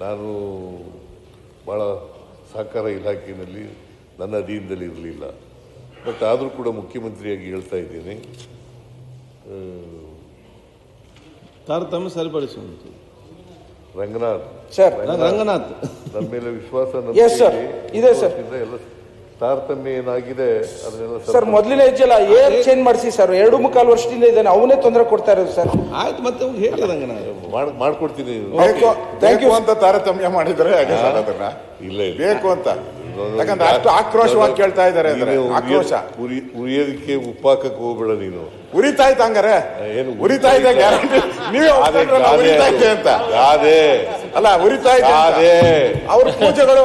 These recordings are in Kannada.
ನಾನು ಭಾಳ ಸಹಕಾರ ಇಲಾಖೆಯಲ್ಲಿ ನನ್ನ ಅಧೀನದಲ್ಲಿ ಇರಲಿಲ್ಲ. ಬಟ್ ಆದರೂ ಕೂಡ ಮುಖ್ಯಮಂತ್ರಿಯಾಗಿ ಹೇಳ್ತಾ ಇದ್ದೇನೆ. ತಾರತಮ್ಯ ಸರಿಪಡಿಸ ರಂಗನಾಥ್. ಸರ್ ರಂಗನಾಥ್. ನಮ್ಮ ಮೇಲೆ ವಿಶ್ವಾಸ. ಇದೆ, ಸರ್ ಎಲ್ಲ ತಾರತಮ್ಯ ಏನಾಗಿದೆ ಅದನ್ನೆಲ್ಲ ಸರ್ ಮೊದಲಿನ ಹೆಜ್ಜೆಲ್ಲ ಏರ್ ಚೇಂಜ್ ಮಾಡಿಸಿ ಸರ್ ಎರಡು ಮುಕ್ಕಾಲು ವರ್ಷದಿಂದ ಇದ್ದಾನೆ ಅವನೇ ತೊಂದರೆ ಕೊಡ್ತಾ ಇರೋದು ಸರ್. ಆಯ್ತು ಮತ್ತೆ ಹೇಳಿ ನಾನು. ಮಾಡ್- ಮಾಡ್ಕೊಡ್ತೀನಿ. ಬೇಕು ಅಂತ ತಾರತಮ್ಯ ಮಾಡಿದ್ರೆ ಹಾಗೆ ಸರ್ ಅದನ್ನ. ಇಲ್ಲ ಇಲ್ಲ. ಬೇಕು ಅಂತ. ಯಾಕಂದ್ರೆ ಅಷ್ಟು ಆಕ್ರೋಶವಾಗಿ ಕೇಳ್ತಾ ಇದ್ದಾರೆ ಅಂದ್ರೆ ನೀನು ಆಕ್ರೋಶ. ಉರಿ- ಉರಿಯೋದಕ್ಕೆ ಉಪ್ಪಾಕಕ್ಕೆ ಹೋಗ್ಬೇಡ ನೀನು. ಉರಿತಾ ಇತ್ತು ಹಂಗಾರೆ? ಉರಿತಾ ಇದೆ ಗ್ಯಾರಂಟಿ ನೀವೇ ಉರಿತಾ ಇದೆ ಅಂತ. ಗಾದೆ. ಅಲ್ಲ ಉರಿತಾ ಇದೆ ಗಾದೆ. ಅವ್ರ ಪೂಜೆಗಳು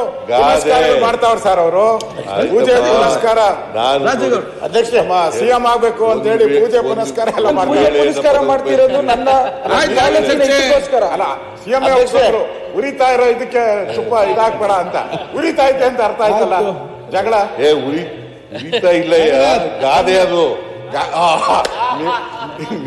ಮಾಡ್ತಾವ್ರ ಸರ್ ಅವರು. ಪೂಜೆ ಪುನಸ್ಕಾರ. ಅಧ್ಯಕ್ಷ ಸಿಎಂ ಆಗ್ಬೇಕು ಅಂತ ಹೇಳಿ ಪೂಜೆ ಪುನಸ್ಕಾರ ಎಲ್ಲ ಪೂಜೆ ಮಾಡ್ತಾರೆ. ಪುರಸ್ಕಾರ ಮಾಡ್ತಿರೋದು ನನ್ನ ಅಲ್ಲ ಸಿಎಂ ಉರಿತಾ ಇರೋ ಇದಕ್ಕೆ ಚುಪ್ಪ ಇದಾಗ್ಬೇಡ ಅಂತ. ಉರಿತಾ ಐತೆ ಅಂತ ಅರ್ಥ ಆಯ್ತಲ್ಲ? ಜಗಳ? ಏ ಉರಿ ಉರಿತಾ ಇಲ್ಲ ಗಾದೆ ಅದು.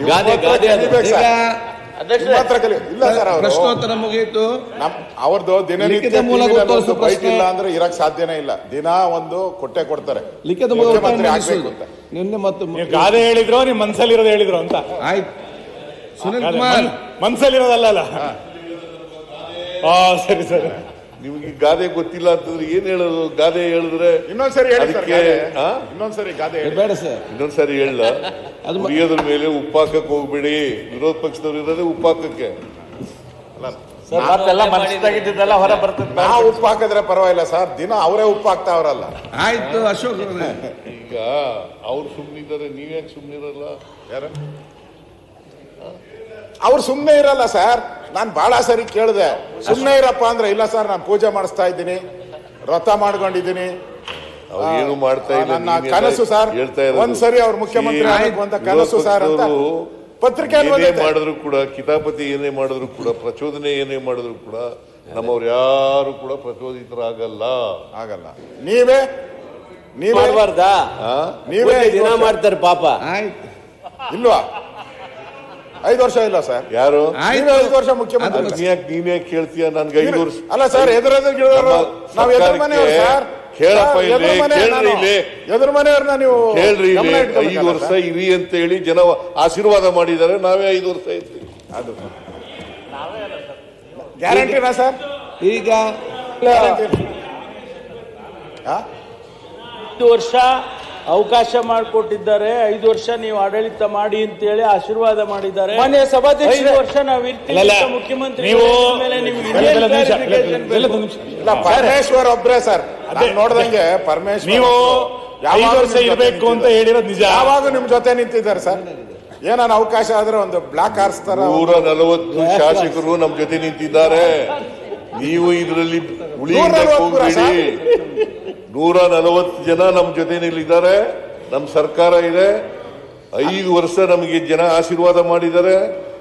ಗಾದೆ, ಗಾದೆ ಅದು. ಈಗ ಸರ್. ನಿಮ್ಮ ಹತ್ರ ಕಲಿ ಇಲ್ಲ ಸರ್ ಅವರು. ಪ್ರಶ್ನೋತ್ತರ ಮುಗಿಯಿತು. ನಮ್ ಅವ್ರದ್ದು ದಿನನಿತ್ಯ ಲಿಖಿತ ಮೂಲಕ TV ನಲ್ಲಿ ಉತ್ತರಿಸು ಒಂದು ಬೈಟ್ ಪ್ರಶ್ನೆ. ಇಲ್ಲ ಅಂದ್ರೆ ಇರಕ್ ಸಾಧ್ಯನೇ ಇಲ್ಲ. ದಿನ ಒಂದು ಕೊಟ್ಟೆ ಕೊಡ್ತಾರೆ. ಲಿಖಿತ ಮೂಲಕ ಮುಖ್ಯಮಂತ್ರಿ ಆಗ್ಬೇಕು ಅಂತ. ನಿನ್ನೆ ಮತ್ತು ನೀವು ಗಾದೆ ಹೇಳಿದ್ರು ನಿಮ್ ಮನ್ಸಲ್ಲಿರೋದು ಹೇಳಿದ್ರು ಅಂತ. ಆಯ್ತು. ಸುನಿಲ್ ಗಾದೆ. ಕುಮಾರ್. ಮನ್- ಮನ್ಸಲ್ಲಿರೋದಲ್ಲ ಅಲ್ಲ? ಆ ಸರಿ ಸರಿ. ನಿಮ್ಗೆ ಗಾದೆ ಗೊತ್ತಿಲ್ಲ ಅಂತಂದ್ರೆ ಏನ್ ಹೇಳೋದು? ಗಾದೆ ಹೇಳಿದ್ರೆ ಇನ್ನೊಂದ್ಸರಿ ಹೇಳಿ ಸರ್ ಅದಕ್ಕೆ ಗಾದೆ. ಆ? ಇನ್ನೊಂದ್ಸರಿ ಗಾದೆ ಹೇಳಿ. ಬೇಡ ಸರ್. ಇನ್ನೊಂದ್ಸರಿ ಹೇಳ. ಅದು ಮ- ಉರಿಯೋದ್ರ ಮೇಲೆ ಉಪ್ಪಾಕಕ್ಕೆ ಹೋಗ್ಬೇಡಿ. ವಿರೋಧ ಪಕ್ಷದವ್ರು ಇರೋದೇ ಉಪ್ಪಾಕಕ್ಕೆ. ಮತ್ತೆಲ್ಲ ಮನಸ್ಸಾಗಿದ್ದೆಲ್ಲ ಹೊರ ಬರ್ತದೆ. ನಾವು ಉಪ್ಪು ಹಾಕಿದ್ರೆ ಪರವಾಗಿಲ್ಲ ಸರ್. ದಿನ ಅವರೇ ಉಪ್ಪು ಹಾಕ್ತಾವ್ರಲ್ಲ ಆಯ್ತು ಅಶೋಕ್ ಅವ್ರೆ. ಈಗ ಅವ್ರು ಸುಮ್ಮನಿದ್ದಾರೆ ನೀವ್ಯಾಕೆ ಸುಮ್ಮನಿರಲ್ಲ ಯಾರು? ಅವ್ರು ಸುಮ್ಮನೆ ಇರಲ್ಲ ಸರ್. ನಾನು ಬಹಳ ಸರಿ ಕೇಳಿದೆ. ಸುಮ್ಮನೆ ಇರಪ್ಪ ಅಂದ್ರೆ ಇಲ್ಲ ಸರ್ ನಾನು ಪೂಜೆ ಮಾಡಿಸ್ತಾ ಇದ್ದೀನಿ. ವ್ರತ ಮಾಡ್ಕೊಂಡಿದ್ದೀನಿ. ಅವ್ರು ಏನು ಮಾಡ್ತಾ ಇಲ್ಲ ನನ್ನ ಕನಸು ಸರ್. ಒಂದ್ಸರಿ ಅವ್ರು ಮುಖ್ಯಮಂತ್ರಿ ಅಂತ ಕನಸು ಸರ್ ಅಂತ ಪತ್ರಿಕೆ ಏನೇ ಮಾಡಿದ್ರು ಕೂಡ ಕಿತಾಪತಿ ಏನೇ ಮಾಡಿದ್ರು ಕೂಡ ಪ್ರಚೋದನೆ ಏನೇ ಮಾಡಿದ್ರು ಕೂಡ ನಮ್ಮವ್ರು ಯಾರು ಕೂಡ ಪ್ರಚೋದಿತರಾಗಲ್ಲ. ಆಗಲ್ಲ. ನೀವೇ ನೀವೇ? ನೀವೇ ದಿನ ಮಾಡ್ತಾರೆ ಪಾಪ. ಆಯ್ತು. ಇಲ್ವಾ? ಐದು ವರ್ಷ ಇಲ್ಲ ಸರ್. ಯಾರು? ನೀವೇ ಐದು ವರ್ಷ ಮುಖ್ಯಮಂತ್ರಿ. ಅದು- ನೀನೇ ಕೇಳ್ತೀಯ ನನ್ಗೆ ಐದು ವರ್ಷ ಅಲ್ಲ ಸರ್ ಎದುರೆದುರು ಗಿಡವರು ನಮ್ಮ ನಾವು ಎದುರು ಮನೆಯವರು ಸರ್. ಕೇಳಪ್ಪ ಇಲ್ಲಿ, ಎದುರು ಮನೆ ಕೇಳ್ರಿ ನಾನು. ಇಲ್ಲಿ. ಎದುರು ಮನೆಯವ್ರನ್ನ ನೀವು ಹೇಳ್ರಿ ಗಮನ ಇಟ್ಕೊಬೇಕಲ್ಲ ಐದು ವರ್ಷ ಇವಿ ಇರಿ ಅಂತ ಹೇಳಿ ಜನ ಆಶೀರ್ವಾದ ಮಾಡಿದ್ದಾರೆ. ನಾವೇ ಐದು ವರ್ಷ ಇರ್ತೀವಿ ಅದು. ಗ್ಯಾರಂಟಿನಾ ಸರ್? ಈಗ ಗ್ಯಾರಂಟಿ ವರ್ಷ ಅವಕಾಶ ಮಾಡಿಕೊಟ್ಟಿದ್ದಾರೆ. ಐದು ವರ್ಷ ನೀವು ಆಡಳಿತ ಮಾಡಿ ಅಂತೇಳಿ ಆಶೀರ್ವಾದ ಮಾಡಿದ್ದಾರೆ. ಮಾನ್ಯ ಐದು ಸಭಾಧ್ಯಕ್ಷರೇ ವರ್ಷ ನಾವು ಇರ್ತೀವಿ ಮುಖ್ಯಮಂತ್ರಿ ನೀವು- ಮೇಲೆ. ಇಲ್ಲ ಪರಮೇಶ್ವರ್ ಒಬ್ರೇ ಸರ್. ನಾನು ನೋಡ್ದಂಗೆ ಪರಮೇಶ್ವರ್ ನೀವು ಐದು ವರ್ಷ ಇರಬೇಕು ಅಂತ. ಹೇಳಿರೋದು ನಿಜ. ಯಾವಾಗ ನಿಮ್ ಜೊತೆ ನಿಂತಿದ್ದಾರೆ ಸರ್. ಏನಾನ ಅವಕಾಶ ಆದ್ರೆ ಒಂದು ಬ್ಲಾಕ್ ಆರ್ಸ್ತಾರ ನೂರ ನಲವತ್ತು ಶಾಸಕರು ನಮ್ ಜೊತೆ ನಿಂತಿದ್ದಾರೆ. ನೀವು ಇದರಲ್ಲಿ ಉಳಿ ನೂರ ನಲವತ್ತು ಪುರ ಹೋಗ್ಬೇಡಿ ನೂರ ನಲವತ್ತು ಜನ ನಮ್ಮ ಜೊತೆ ನಮ್ಮ ಸರ್ಕಾರ ಇದೆ. ಐದು ವರ್ಷ ನಮಗೆ ಜನ ಆಶೀರ್ವಾದ ಮಾಡಿದ್ದಾರೆ.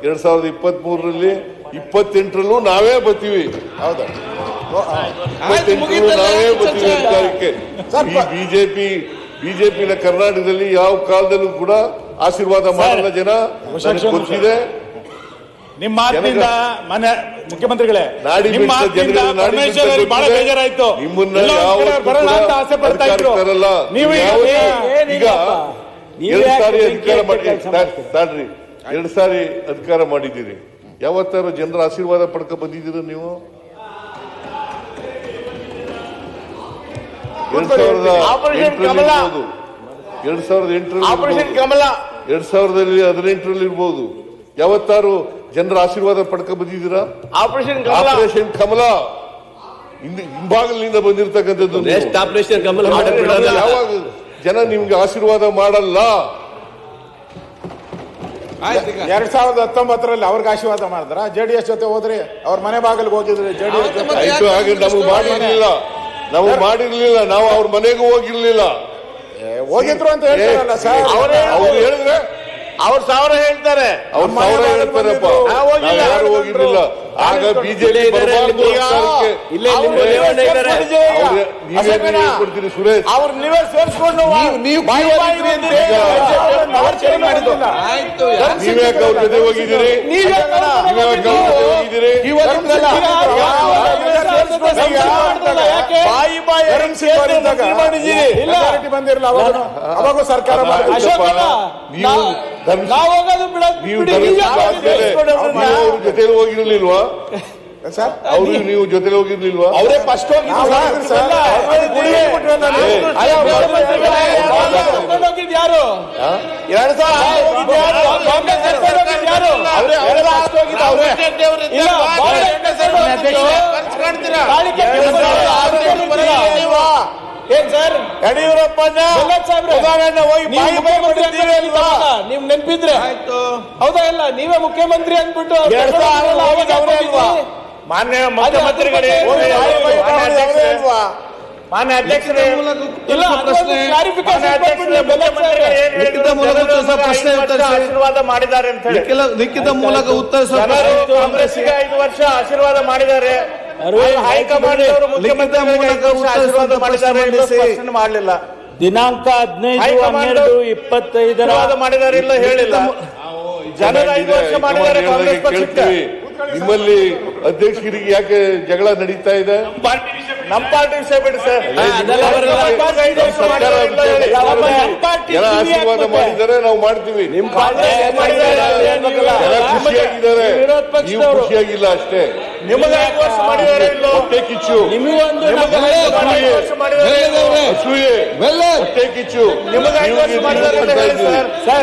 ಎರಡ್ ಸಾವಿರದ ಇಪ್ಪತ್ತ್ ಮೂರರಲ್ಲಿ ಇಪ್ಪತ್ತೆಂಟರಲ್ಲೂ ನಾವೇ ಬರ್ತೀವಿ. ಹೌದು? ಇಪ್ಪತ್ತೆಂಟರಲ್ಲೂ ನಾವೇ ಬರ್ತೀವಿ ಚರ್ಚೆ. ಅಧಿಕಾರಕ್ಕೆ. ಸರ್, ಈ ಬಿಜೆಪಿ ಬಿಜೆಪಿನ ಕರ್ನಾಟಕದಲ್ಲಿ ಯಾವ ಕಾಲದಲ್ಲೂ ಕೂಡ ಆಶೀರ್ವಾದ ಮಾಡಿದ ಜನ. ಗೊತ್ತಿದೆ. ನಿಮ್ಮ ಮಾತಿನಿಂದ ಮನೆ ಮುಖ್ಯಮಂತ್ರಿಗಳೇ ನಿಮ್ಮ ಮಾತಿನಿಂದ ಪರಮೇಶ್ವರ್ ಅವರಿಗೆ ಬಹಳ ಬೇಜಾರಾಯ್ತು. ಬರೋಣ ಅಂತ ಆಸೆ ಪಡ್ತಾ ಇದ್ರು. ನೀವು ಈಗ ಎರಡು ಸಾರಿ ಅಧಿಕಾರ ಮಾಡಿ ಎರಡು ಸಾರಿ ಅಧಿಕಾರ ಮಾಡಿದ್ದೀರಿ. ಯಾವತ್ತಾರು ಜನರ ಆಶೀರ್ವಾದ ಪಡ್ಕ ಬಂದಿದ್ದೀರ ನೀವು? ಎರಡ್ ಸಾವಿರದ ಎಂಟರಲ್ಲಿ ಎರಡ್ ಸಾವಿರದ ಎಂಟರಲ್ಲಿ ಎರಡ್ ಸಾವಿರದ ಹದಿನೆಂಟರಲ್ಲಿ ಇರ್ಬೋದು. ಯಾವತ್ತಾರು ಜನರ ಆಶೀರ್ವಾದ ಪಡ್ಕ ಬಂದಿದ್ದೀರಾ? ಆಪರೇಷನ್ ಕಮಲ ಆಪರೇಷನ್ ಕಮಲ ಹಿಂಭಾಗಲಿಂದ ಹಿಂಭಾಗಲಿನಿಂದ ಬಂದಿರತಕ್ಕಂಥದ್ದು ನೀವು. Next operation Kamala. ಯಾವಾಗ ಜನ ನಿಮ್ಗೆ ಆಶೀರ್ವಾದ ಮಾಡಲ್ಲ? ಎರಡ್ ಸಾವಿರದ ಹತ್ತೊಂಬತ್ತರಲ್ಲಿ ಅವ್ರಿಗೆ ಆಶೀರ್ವಾದ ಮಾಡಿದ್ರ? ಜೆಡಿಎಸ್ ಜೊತೆ ಹೋದ್ರಿ ಅವ್ರ ಮನೆ ಬಾಗಿಲ್ಗೆ ಹೋಗಿದ್ರೆ ಜೆಡಿಎಸ್ ಆಯ್ತು ಹಾಗೆ ನಮ್ಗೆ ಮಾಡಿರ್ಲಿಲ್ಲ. ನಾವು ಮಾಡಿರ್ಲಿಲ್ಲ ನಾವು ಅವ್ರ ಮನೆಗೂ ಹೋಗಿರ್ಲಿಲ್ಲ. ಏ, ಹೋಗಿದ್ರು ಅಂತ ಹೇಳ್ತಾರಲ್ಲ ಸರ್ ಅವ್ರು ಹೇಳಿದ್ರೆ ಅವ್ರ ಸಾವಿರ ಹೇಳ್ತಾರೆ. ಅವ್ರ ಸಾವಿರ ಹೇಳ್ತಾರಪ್ಪ. ನಾವು ಹೋಗಿಲ್ಲ. ನಾವು ಯಾರು ಹೋಗಿರ್ಲಿಲ್ಲ. ಆಗ ಬಿಜೆಪಿ ಇದ್ದಾರೆ, ಬರಬಾರ್ದು ಈಗ. ಸರ್ಕಾರಕ್ಕೆ. ಇಲ್ಲೇ ನಿಮ್ಮ ರೇವಣ್ಣ ಇದ್ದಾರೆ. ಸುರೇಶ್. ಅವ್ರ ನೀವೇ ಸೇರಿಸ್ಕೊಂಡು ನೀವು. ಆಯ್ತು ನೀವ್ಯಾಕೆ ಅವ್ರ ಜೊತೆ ಹೋಗಿದ್ದೀರಿ? ನೀವೇ ನೀವ್ಯಾಕೆ ಅವ್ರ ಜೊತೆ ಹೋಗಿದ್ದೀರಿ. ಬಾಯಿ ಬಾಯಿ ಬಂದಿರಲ್ಲ ಅವಾಗ ಸರ್ಕಾರ ಮಾಡಿದ್ರು. ಅಶೋಕ್ ಅಣ್ಣ, ನೀವು ಜೊತೆಲಿ ಹೋಗಿರ್ಲಿಲ್ವಾ? ಸರ್? ಅವ್ರು ನೀವು ಜೊತೆಲಿ ಹೋಗಿರ್ಲಿಲ್ವಾ? ಅವರೇ ಫಸ್ಟ್ ಯಾರು ಎರಡ್ ಸಾವಿರ ಏನ್ ಸರ್? ಯಡಿಯೂರಪ್ಪನ ಉದಾಹರಣೆ ಹೋಗಿ ನೀವು ಬಾಯಿ ಬಾಯಿ ಮುಖ್ಯಮಂತ್ರಿ ಮಾಡಿದ್ದೀರಿ ಅಲ್ವಾ? ಅಲ್ವಾ ನೀವ್ ನೆನ್ಪಿದ್ರೆ. ಹೌದಾ ಇಲ್ಲ? ನೀವೇ ಮುಖ್ಯಮಂತ್ರಿ ಅಂದ್ಬಿಟ್ಟು ಎರಡ್ ಅವರೇ ಅಲ್ವಾ. ಮಾನ್ಯ ಮುಖ್ಯಮಂತ್ರಿಗಳೇ ಮಾನ್ಯ ಅಧ್ಯಕ್ಷರೇ. ಇಲ್ಲ ಪ್ರಶ್ನೆ. ಲಿಖಿತ ಮೂಲಕ ಉತ್ತರಿಸುವ ಪ್ರಶ್ನೆ ಆಶೀರ್ವಾದ ಮಾಡಿದ್ದಾರೆ ಅಂತ ಹೇಳಿ. ಲಿಖಿತ ಮೂಲಕ ಉತ್ತರಿಸುವ ಕಾಂಗ್ರೆಸ್ಸಿಗೆ ಐದು ವರ್ಷ ಆಶೀರ್ವಾದ ಮಾಡಿದ್ದಾರೆ. ಹೈಕಮಾಂಡ್ ಮಾಡಲಿಲ್ಲ ದಿನಾಂಕ ಹದಿನೈದು ಹನ್ನೆರಡು ಇಪ್ಪತ್ತೈದರ ಮಾಡಿದಾರಿಲ್ಲ ಇಲ್ಲ ಹೇಳಿಲ್ಲ. ಜನರ ಐದು ವರ್ಷ ಮಾಡಿದ್ದಾರೆ ಕಾಂಗ್ರೆಸ್ ಪಕ್ಷಕ್ಕೆ. ನಿಮ್ಮಲ್ಲಿ ಅಧ್ಯಕ್ಷರಿಗೆ ಯಾಕೆ ಜಗಳ ನಡೀತಾ ಇದೆ? ನಮ್ಮ ಪಾರ್ಟಿ ವಿಷಯ ಬಿಡಿ ಸರ್. ಆಶೀರ್ವಾದ ಮಾಡಿದರೆ ಮಾಡಿದ್ದಾರೆ ನಾವು ಮಾಡ್ತೀವಿ. ನಿಮ್ ಖುಷಿಯಾಗಿದ್ದಾರೆ? ವಿರೋಧ ನೀವು ಪಕ್ಷದವರು. ಖುಷಿಯಾಗಿಲ್ಲ ಅಷ್ಟೇ. ನಿಮಗೆ ಐದು ವರ್ಷ ಮಾಡಿದ್ದಾರೆ ಇಲ್ಲೋ? ಹೊಟ್ಟೆ ಕಿಚ್ಚು? ಅಸೂಯೆ. ಹೊಟ್ಟೆ.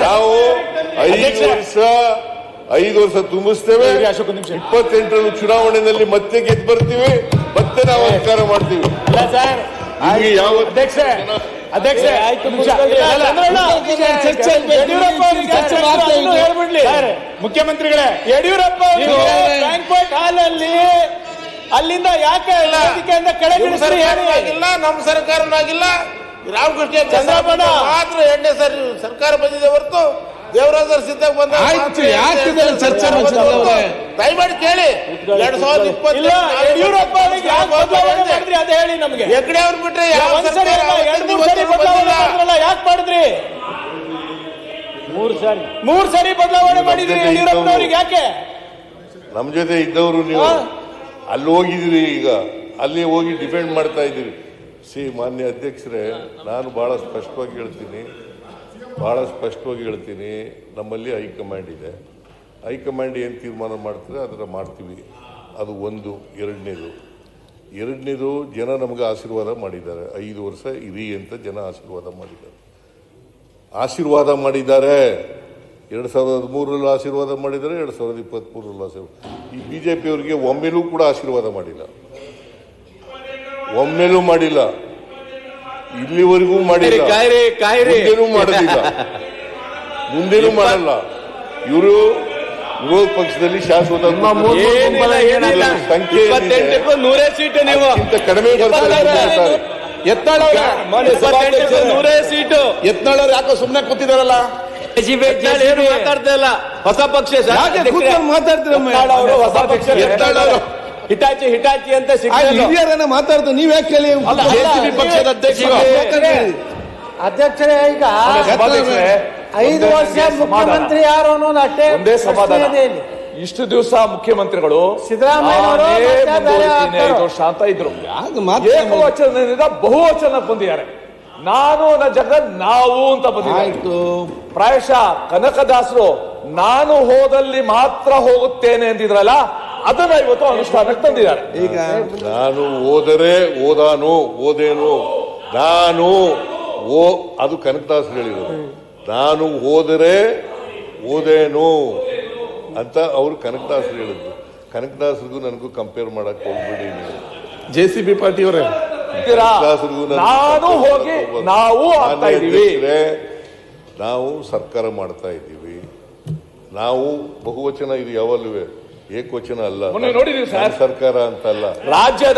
ನಾವು ಐದು ವರ್ಷ ಐದು ವರ್ಷ ತುಂಬಿಸ್ತೇವೆ. ಇಪ್ಪತ್ತೆಂಟರಲ್ಲಿ ಚುನಾವಣೆಯಲ್ಲಿ ಮತ್ತೆ ಗೆದ್ದು ಬರ್ತೀವಿ. ಮತ್ತೆ ನಾವು ಅಧಿಕಾರ ಮಾಡ್ತೀವಿ. ಇಲ್ಲ ಸರ್. ನಿಮಗೆ ಯಾವ ಅಧ್ಯಕ್ಷ ಅಧ್ಯಕ್ಷ. ಇಲ್ಲ, ಹೇಳ್ಬಿಡ್ಲಿ. ಮುಖ್ಯಮಂತ್ರಿಗಳೇ ಯಡಿಯೂರಪ್ಪ ಬ್ಯಾಂಕ್ವೆಟ್ ಹಾಲ್ ಅಲ್ಲಿ ಅಲ್ಲಿಂದ ಯಾಕೆ ಕೆಳಗಿಳಿಸ್ರಿ ಹೇಳಿ ಸರ್ಕಾರನಾಗಿಲ್ಲ ನಮ್ಮ ಸರ್ಕಾರನಾಗಿಲ್ಲ ರಾಮಕೃಷ್ಣ ಚಂದ್ರಬಾಬು. ಮಾತ್ರ ಎರಡನೇ ಸರ್ ಸರ್ಕಾರ ಬಂದಿದೆ ಹೊರತು ದೇವರಾಜ ಸಿದ್ದಾಗ ಬಂದ ಆಯ್ತು, ಯಾಕೆ ಇದೆಲ್ಲ ಚರ್ಚೆ? ದಯಮಾಡಿ ಕೇಳಿ. ಎರಡ್ ಸಾವಿರದ ಯಡಿಯೂರಪ್ಪ ಅವರಿಗೆ ಯಾಕೆ ಬದಲಾವಣೆ ಮಾಡಿದ್ರಿ? ಅದೇ ಹೇಳಿ ನಮ್ಗೆ. ಹೆಗ್ಡೆ ಅವ್ರು ಬಿಟ್ರೆ ಯಾವ ಒಂದ್ಸರಿ ಸರ್ಕಾರ ಅಲ್ಲ, ಎರಡ್ ಮೂರ್ ಸರಿ ಇವತ್ತಿಗೂ ಬದಲಾವಣೆ ಮಾಡಿದ್ರಲ್ಲ ಯಾಕೆ ಮಾಡಿದ್ರಿ? ಮೂರ್ ಸರಿ. ಮೂರ್ ಸರಿ ಬದಲಾವಣೆ ಮಾಡಿದ್ರಿ ಜೊತೆ ಯಡಿಯೂರಪ್ಪನವ್ರಿಗೆ ಯಾಕೆ? ನಮ್ಮ ಜೊತೆ ಇದ್ದವರು ನೀವು ಅಲ್ಲಿ ಹೋಗಿದ್ದೀರಿ ಈಗ. ಅಲ್ಲಿ ಹೋಗಿ ಡಿಪೆಂಡ್ ಮಾಡ್ತಾ ಇದ್ದೀರಿ. ಸಿ ಮಾನ್ಯ ಅಧ್ಯಕ್ಷರೇ ನಾನು ಬಹಳ ಸ್ಪಷ್ಟವಾಗಿ ಹೇಳ್ತೀನಿ. ಬಹಳ ಸ್ಪಷ್ಟವಾಗಿ ಹೇಳ್ತೀನಿ, ನಮ್ಮಲ್ಲಿ ಹೈಕಮಾಂಡ್ ಇದೆ. ಹೈಕಮಾಂಡ್ ಏನು ತೀರ್ಮಾನ ಮಾಡ್ತಾರೆ ಅದನ್ನು ಮಾಡ್ತೀವಿ. ಅದು ಒಂದು. ಎರಡನೇದು. ಎರಡನೇದು, ಜನ ನಮಗೆ ಆಶೀರ್ವಾದ ಮಾಡಿದ್ದಾರೆ. ಐದು ವರ್ಷ ಇರಿ ಅಂತ ಜನ ಆಶೀರ್ವಾದ ಮಾಡಿದ್ದಾರೆ. ಆಶೀರ್ವಾದ ಮಾಡಿದ್ದಾರೆ. ಎರಡು ಸಾವಿರದ ಹದಿಮೂರರಲ್ಲೂ ಆಶೀರ್ವಾದ ಮಾಡಿದ್ದಾರೆ, ಎರಡು ಸಾವಿರದ ಇಪ್ಪತ್ತ್ಮೂರರಲ್ಲೂ ಆಶೀರ್ವಾದ ಈ ಬಿ ಜೆ ಪಿಯವರಿಗೆ ಒಮ್ಮೆಲೂ ಕೂಡ ಆಶೀರ್ವಾದ ಮಾಡಿಲ್ಲ. ಒಮ್ಮೆಲೂ ಮಾಡಿಲ್ಲ. ಇಲ್ಲಿವರೆಗೂ ಮಾಡಿಲ್ಲ. ಕಾಯ್ರಿ, ಕಾಯ್ರಿ. ಮುಂದೆನೂ ಮಾಡೋದಿಲ್ಲ ಮುಂದೆನೂ ಮಾಡಲ್ಲ. ಇವರು ವಿರೋಧ ಪಕ್ಷದಲ್ಲಿ ಶಾಶ್ವತ. ಸಂಖ್ಯೆ ನೂರೇ ಸೀಟು ನೀವು. ಕಡಿಮೆ ನೂರೇ ಸೀಟು ಯತ್ನಾಳ್ ಯಾಕೋ ಸುಮ್ನೆ ಕೂತಿದಾರಲ್ಲ? ಮಾತಾಡ್ತಾ ಇಲ್ಲ? ಹೊಸ ಪಕ್ಷ ಅವರು ಹೊಸ ಪಕ್ಷ. ಯತ್ನಾಳ್ ಅವರು ಹಿಟಾಚಿ ಹಿಟಾಚಿ ಅಂತ ಹಿರಿಯರನ್ನ ಮಾತಾಡ್ತು ನೀವ್ ಯಾಕೆ ಕೇಳಿ ಪಕ್ಷದ ಅಧ್ಯಕ್ಷ ಅಧ್ಯಕ್ಷರೇ ಈಗ ಐದು ವರ್ಷ ಮುಖ್ಯಮಂತ್ರಿ ಯಾರು ಅನ್ನೋದು ಅಷ್ಟೇ ಒಂದೇ ಸಮಾಧಾನ. ಇಷ್ಟು ದಿವಸ ಮುಖ್ಯಮಂತ್ರಿಗಳು ಸಿದ್ದರಾಮಯ್ಯ. ವರ್ಷ ಅಂತ ಇದ್ರು? ಯಾಕೆ ಮಾತು ಏಕವಚನದಿಂದ ಬಹುವಚನ ಬಂದಿದ್ದಾರೆ. ನಾನು ನನ್ನ ಜಗತ್ ನಾವು ಅಂತ ಬಂದಿದ್ದಾರೆ. ಆಯ್ತು. ಪ್ರಾಯಶಃ ಕನಕದಾಸರು ನಾನು ಹೋದಲ್ಲಿ ಮಾತ್ರ ಹೋಗುತ್ತೇನೆ ಅಂತಿದ್ರಲ್ಲ ಅದನ್ನ ಇವತ್ತು ಅನುಷ್ಠಾನಕ್ಕೆ ತಂದಿದ್ದಾರೆ ಈಗ ನಾನು ಓದರೆ ಓದಾನು ಓದೇನು ನಾನು ಓ ಅದು ಕನಕದಾಸ್ ಹೇಳಿರೋದು. ನಾನು ಓದರೆ ಓದೇನು ಅಂತ ಅವರು ಕನಕದಾಸ್ ಹೇಳಿದ್ರು. ಕನಕದಾಸರಿಗೂ ನನಗೂ ಕಂಪೇರ್ ಮಾಡಕ್ ಹೋಗ್ಬಿಡಿ ನೀವು. ಜೆ ಸಿ ಬಿ ಪಾಟಿ ಅವರೇ ನಾನು ಹೋಗಿ ನಾವು ನಾವು ಸರ್ಕಾರ ಮಾಡ್ತಾ ಇದ್ದೀವಿ. ನಾವು ಬಹುವಚನ ಇದು ಯಾವಲ್ಲೂ ಏಕವಚನ ಅಲ್ಲ. ಮೊನ್ನೆ ನೋಡಿದೀವಿ ಸರ್. ಸರ್ಕಾರ ಸರ್ಕಾರ ಅಂತಲ್ಲ. ರಾಜ್ಯದ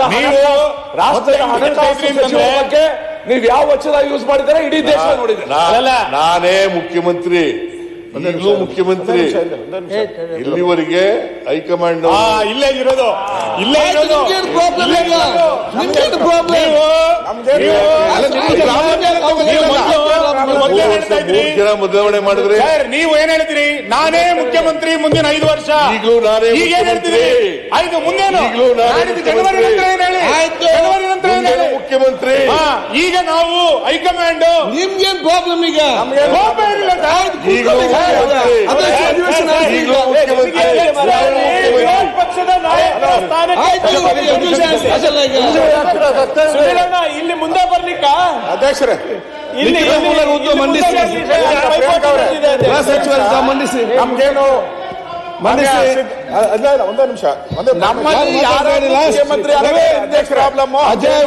ನೀವು ಯಾವ ವಚನ ಯೂಸ್ ಮಾಡಿದರೆ ಇಡೀ ದೇಶ ನೋಡಿದೆ ನಾ- ನಾನೇ ಮುಖ್ಯಮಂತ್ರಿ. ಈಗಲೂ ಮುಖ್ಯಮಂತ್ರಿ ಇಲ್ಲಿವರೆಗೆ ಹೈಕಮಾಂಡ್ ಇಲ್ಲೇ ಇರೋದು. ಇಲ್ಲೇ ಇರೋದು. ಜನ ಬದಲಾವಣೆ ಮಾಡಿದ್ರೆ ಸರ್ ನೀವು ಏನ್ ಹೇಳ್ತೀರಿ? ನಾನೇ ಮುಖ್ಯಮಂತ್ರಿ ಮುಂದಿನ ಐದು ವರ್ಷ. ಈಗಲೂ ನಾನೇ ಈಗ ಏನ್ ಹೇಳ್ತೀರಿ. ಐದು ಮುಂದೇನು? ಈಗಲೂ ನಾನೇ ಜನವರಿ ಹೇಳಿ ಆಯ್ತು. ಜನವರಿ ನಂತರ ಏನ್ ಮುಂದೆ ಹೇಳಿ ಮುಖ್ಯಮಂತ್ರಿ ಹಾ, ಈಗ ನಾವು ಹೈಕಮಾಂಡ್ ನಿಮ್ಗೇನ್ ಪ್ರಾಬ್ಲಮ್ ಈಗ ಪಕ್ಷದ ಇಲ್ಲಿ ಮುಂದೆ ಬರ್ಲಿಕ್ಕ ಅಧ್ಯಕ್ಷರೇ ಇಲ್ಲಿ ಮಂಡಿಸಿ. ಮಂಡಿಸಿ ನಮ್ಗೇನು ಒಂದೇ ನಿಮಿಷ ಒಂದೇ ನಮ್ಮಲ್ಲಿ ಯಾರು ಮುಖ್ಯಮಂತ್ರಿ ಅಧ್ಯಕ್ಷ ಪ್ರಾಬ್ಲಮ್ ಅಜಯ್.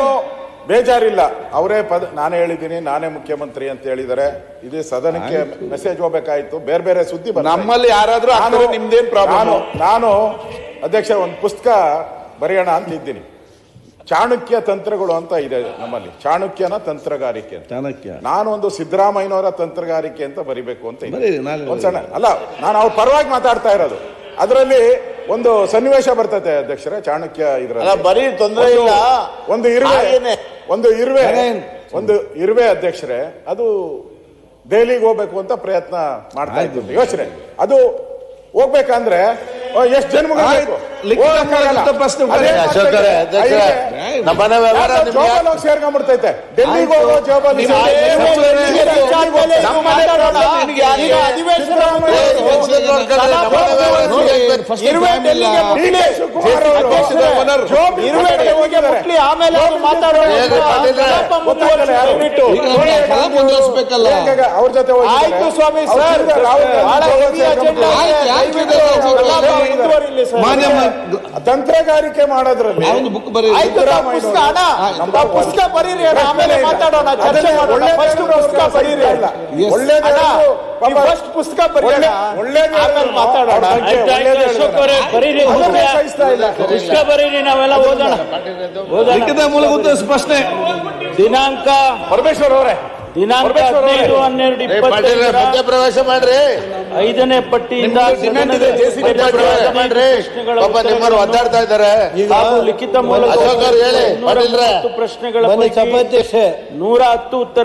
ಬೇಜಾರಿಲ್ಲ. ಅವರೇ ಪದ ನಾನೇ ಹೇಳಿದ್ದೀನಿ ನಾನೇ ಮುಖ್ಯಮಂತ್ರಿ ಅಂತ ಹೇಳಿದರೆ ಇದು ಸದನಕ್ಕೆ ಮೆಸೇಜ್ ಹೋಗ್ಬೇಕಾಯ್ತು. ಬೇರೆ ಬೇರೆ ಸುದ್ದಿ ಬರ ನಮ್ಮಲ್ಲಿ ಯಾರಾದ್ರೂ ನಿಮ್ದೇನು ಪ್ರಾಬ್ಲಮ್ ನಾನು ಅಧ್ಯಕ್ಷ ಒಂದು ಪುಸ್ತಕ ಬರೆಯೋಣ ಅಂತ ಇದ್ದೀನಿ. ಚಾಣಕ್ಯ ತಂತ್ರಗಳು ಅಂತ ಇದೆ ನಮ್ಮಲ್ಲಿ. ಚಾಣಕ್ಯನ ತಂತ್ರಗಾರಿಕೆ ಚಾಣಕ್ಯ. ನಾನು ಒಂದು ಸಿದ್ದರಾಮಯ್ಯನವರ ತಂತ್ರಗಾರಿಕೆ ಅಂತ ಬರಿಬೇಕು ಅಂತ ಸಣ್ಣ ಅಲ್ಲ ನಾನು ಅವ್ರ ಪರವಾಗಿ ಮಾತಾಡ್ತಾ ಇರೋದು. ಅದರಲ್ಲಿ ಒಂದು ಸನ್ನಿವೇಶ ಬರ್ತದೆ ಅಧ್ಯಕ್ಷರ ಚಾಣಕ್ಯ ಇದ್ರಲ್ಲಿ. ಬರೀ ತೊಂದರೆ ಇಲ್ಲ. ಒಂದು ಇರುವೆ. ಒಂದು ಇರುವೆ ಒಂದು ಇರುವೆ ಅಧ್ಯಕ್ಷರೇ ಅದು ದೆಹಲಿಗೆ ಹೋಗ್ಬೇಕು ಅಂತ ಪ್ರಯತ್ನ ಮಾಡ್ತಾ ಇತ್ತು ಯೋಚನೆ. ಅದು ಹೋಗ್ಬೇಕಂದ್ರೆ ಎಷ್ಟು ಜನ್ಮಗಳು ನಮ್ಮನೆ ವ್ಯವಹಾರ ಹೋಗಿ ಸೇರ್ಕೊಂಡ್ಬಿಡ್ತೈತೆ? ಡೆಲ್ಲಿಗೆ ಹೋಗೋ ಆಮೇಲೆ ಮುಂದುವರಿಸ್ಬೇಕಲ್ಲ ಅವ್ರ ಜೊತೆ? ಆಯ್ತು ಸ್ವಾಮಿ ಅವ್ರ ಸರ್. ಮಾನ್ಯ ತಂತ್ರಗಾರಿಕೆ ಮಾಡೋದ್ರಲ್ಲಿ ಒಂದು ಬುಕ್ ಬರೀ ಆಯ್ತು ಪುಸ್ತಕ ಅಣ್ಣ. ಪುಸ್ತಕ ಬರೀರಿ ಅಣ್ಣ, ಆಮೇಲೆ ಮಾತಾಡೋಣ ಚರ್ಚೆ ಮಾಡೋಣ. ಫಸ್ಟ್ ಪುಸ್ತಕ ಬರೀರಿ ಒಳ್ಳೇದು ಅಣ್ಣ, ಪಾಪ ಫಸ್ಟ್ ಪುಸ್ತಕ ಬರೀರಿ ಒಳ್ಳೆ- ಒಳ್ಳೇದು ಆಮೇಲೆ ಮಾತಾಡೋಣ. ಅಶೋಕ್ ಅವರೇ, ಬರೀರಿ ಪುಸ್ತಕ. ಬರೀರಿ ನಾವೆಲ್ಲ ಓದೋಣ. ಲಿಖಿತ ಮೂಲಕ ಉತ್ತರ ಸ್ಪಷ್ಟನೆ ದಿನಾಂಕ ಪರಮೇಶ್ವರ್ ಅವರೇ. ದಿನಾಂಕ. ಹದಿನೈದು ಹನ್ನೆರಡು ಇಪ್ಪತ್ತು ಮಧ್ಯ ಪ್ರವೇಶ ಮಾಡ್ರಿ. ಐದನೇ ಪಟ್ಟಿಯಿಂದ ಒದ್ದಾಡ್ತಾ ಇದ್ದಾರೆ. ಲಿಖಿತ ಮೂಲಕ ಪ್ರಶ್ನೆಗಳ ನೂರ ಹತ್ತು ಉತ್ತರ